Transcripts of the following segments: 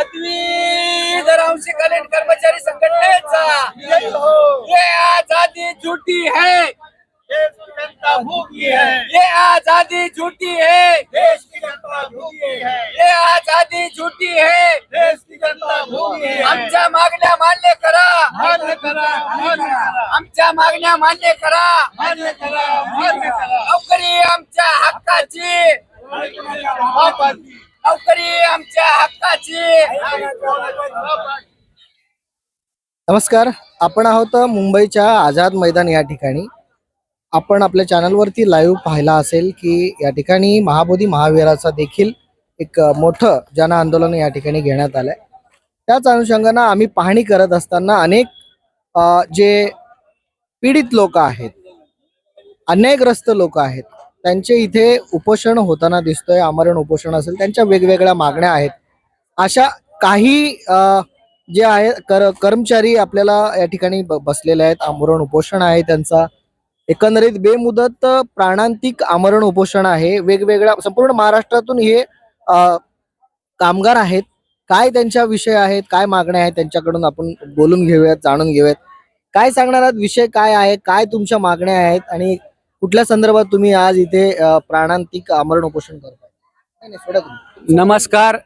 पदवीधर अंशकालीन कर्मचारी संघटनेचा. ये आज़ादी झूठी है. ये आज़ादी झूठी है. ये आज़ादी झूठी है. देश की मान्य करा. मान्य करा मान्य करा. मान्य करा मान्य करा मान्य करा नोकरी आमच्या हक्काची. नोकरी आमच्या हक्काची. नमस्कार आपण आहोत मुंबईच्या आझाद मैदान या ठिकाणी. आपण आपल्या चॅनलवरती लाईव्ह पाहिला असेल की या ठिकाणी महाबोधी महावीराचा देखील एक मोठं जन आंदोलन या ठिकाणी घेण्यात आलंय. त्याच अनुषंगानं आम्ही पाहणी करत असताना अनेक जे पीडित लोक आहेत अन्यायग्रस्त लोक आहेत त्यांचे इथे उपोषण होताना दिसतोय आमरण उपोषण असेल त्यांच्या वेगवेगळ्या मागण्या आहेत. अशा काही जे आहे कर कर्मचारी आपल्याला या ठिकाणी ब- बसलेले आहेत आमरण उपोषण आहे त्यांचा. एकंदरीत बेमुदत प्राणांतिक आमरण उपोषण आहे. वेगवेगळ्या संपूर्ण महाराष्ट्रातून हे कामगार आहेत. काय त्यांच्या विषय आहेत काय मागण्या आहेत त्यांच्याकडून आपण बोलून घेऊयात जाणून घेऊयात. काय सांगणार आहात विषय काय आहे काय तुमच्या मागण्या आहेत आणि कुठल्या संदर्भात तुम्ही आज इथे प्राणांतिक आमरण उपोषण करताय? नाही, नमस्कार.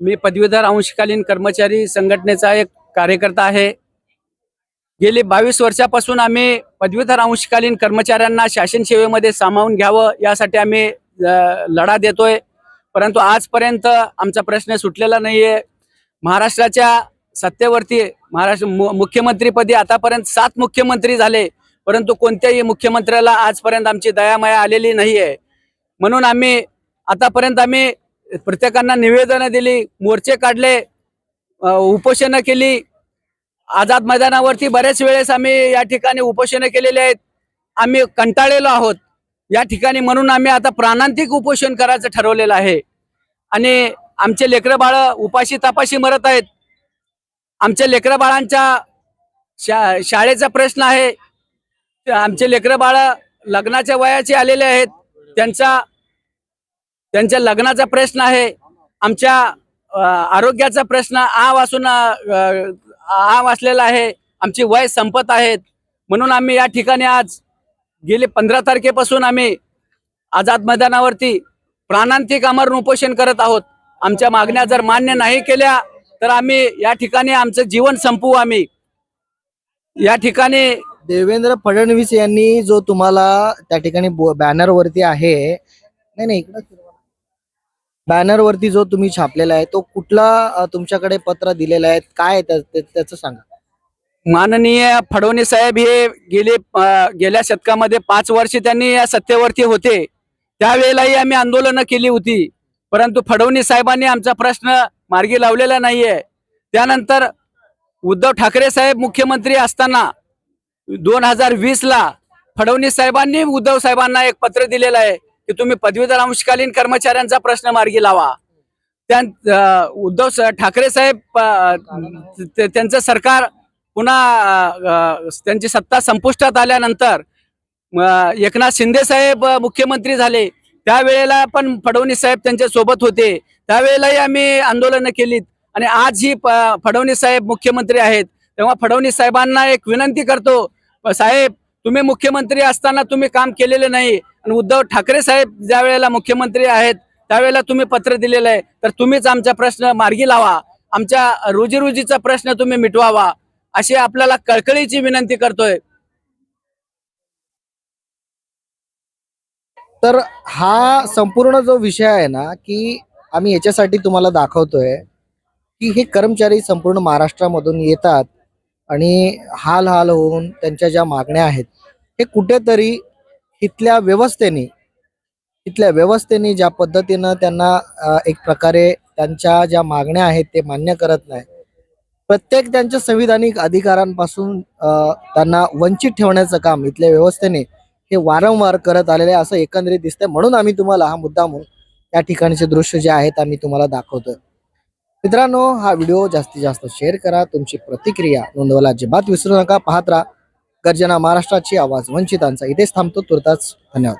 मी पदवीधर अंशकालीन कर्मचारी संघटनेचा एक कार्यकर्ता आहे. गेली बावीस वर्षापासून आम्ही पदवीधर अंशकालीन कर्मचाऱ्यांना शासन सेवेमध्ये सामावून घ्यावं यासाठी आम्ही लढा देतोय. परंतु आजपर्यंत आमचा प्रश्न सुटलेला नाहीये. महाराष्ट्राच्या सत्तेवरती महाराष्ट्र मुख्यमंत्रीपदी आतापर्यंत सात मुख्यमंत्री झाले. परंतु कोणत्याही मुख्यमंत्र्याला आजपर्यंत आमची दयामाया आलेली नाही आहे म्हणून आम्ही आतापर्यंत आम्ही प्रत्येकांना निवेदनं दिली मोर्चे काढले उपोषणं केली. आझाद मैदानावरती बरेच वेळेस आम्ही या ठिकाणी उपोषणं केलेली आहेत. आम्ही कंटाळलेलो आहोत. या ठिकाणी म्हणून आम्ही आता प्राणांतिक उपोषण करायचं ठरवलेलं आहे. आणि आमचे लेकरं बाळ उपाशी तपाशी मरत आहेत. आमच्या लेकरं बाळांच्या शा शाळेचा प्रश्न आहे. आमचे लेकरं बाळ लग्नाच्या वयाचे आलेले आहेत. त्यांचा त्यांच्या लग्नाचा प्रश्न आहे. आमच्या आरोग्याचा प्रश्न आ वाचून आ वाचलेला आहे. आमची वय संपत आहेत. म्हणून आम्ही या ठिकाणी आज गेले पंधरा तारखेपासून आम्ही आझाद मैदानावरती प्राणांतिक अमरण उपोषण करत आहोत. आमच्या मागण्या जर मान्य नाही केल्या तर आम्ही या ठिकाणी आमचं जीवन संपवू आम्ही. या ठिकाणी देवेंद्र फडणवीस यांनी जो तुम्हाला त्या ठिकाणी बॅनर वरती आहे नाही नाही इकडं बॅनर वरती जो तुम्ही छापलेला आहे तो कुठला तुमच्याकडे पत्र दिलेला आहे? काय त्याचं सांगा. माननीय फडणवीस साहेब हे गेले गेल्या शतकामध्ये पाच वर्ष त्यांनी या सत्तेवरती होते. त्यावेळेलाही आम्ही आंदोलनं केली होती. परंतु फडणवीस साहेबांनी आमचा प्रश्न मार्गी लावलेला नाहीये. त्यानंतर उद्धव ठाकरे साहेब मुख्यमंत्री असताना दोन हजार वीस ला फडणवीस साहेबांनी उद्धव साहेबांना एक पत्र दिलेलं आहे की तुम्ही पदवीधर अंशकालीन कर्मचाऱ्यांचा प्रश्न मार्गी लावा. त्या उद्धव ठाकरे साहेब त्यांचं सरकार पुन्हा त्यांची सत्ता संपुष्टात आल्यानंतर एकनाथ शिंदे साहेब मुख्यमंत्री झाले. त्यावेळेला पण फडणवीस साहेब त्यांच्यासोबत होते. त्यावेळेलाही आम्ही आंदोलनं केलीत. आणि आज ही प- फडणवीस साहेब मुख्यमंत्री आहेत. तेव्हा फडणवीस साहेबांना एक विनंती करतो साहेब तुम्ही मुख्यमंत्री असताना तुम्ही काम केलेलं नाही. आणि उद्धव ठाकरे साहेब ज्या वेळेला मुख्यमंत्री आहेत त्यावेळेला तुम्ही पत्र दिलेलं आहे. तर तुम्हीच आमचा प्रश्न मार्गी लावा. आमच्या रोजीरोजीचा प्रश्न तुम्ही मिटवावा. अशी आपल्याला कळकळीची विनंती करतोय. तर हा संपूर्ण जो विषय आहे ना की आम्ही याच्यासाठी तुम्हाला दाखवतोय की हे कर्मचारी संपूर्ण महाराष्ट्रामधून येतात. आणि हाल हाल होऊन त्यांच्या ज्या मागण्या आहेत हे कुठेतरी इथल्या व्यवस्थेने इथल्या व्यवस्थेने ज्या पद्धतीनं त्यांना एक प्रकारे त्यांच्या ज्या मागण्या आहेत ते मान्य करत नाही. प्रत्येक त्यांच्या संविधानिक अधिकारांपासून त्यांना वंचित ठेवण्याचं काम इथल्या व्यवस्थेने हे वारंवार करत आलेले असं एकंदरीत दिसतंय. म्हणून आम्ही तुम्हाला हा मुद्दा म्हणून त्या ठिकाणचे दृश्य जे आहेत आम्ही तुम्हाला दाखवतोय. मित्रांनो हा व्हिडिओ जास्तीत जास्त शेअर करा. तुमची प्रतिक्रिया नोंदवायला अजिबात विसरू नका. पाहत राहा. गर्जना महाराष्ट्राची आवाज. वंचितांचा इथेच थांबतो. तुर्ताच धन्यवाद.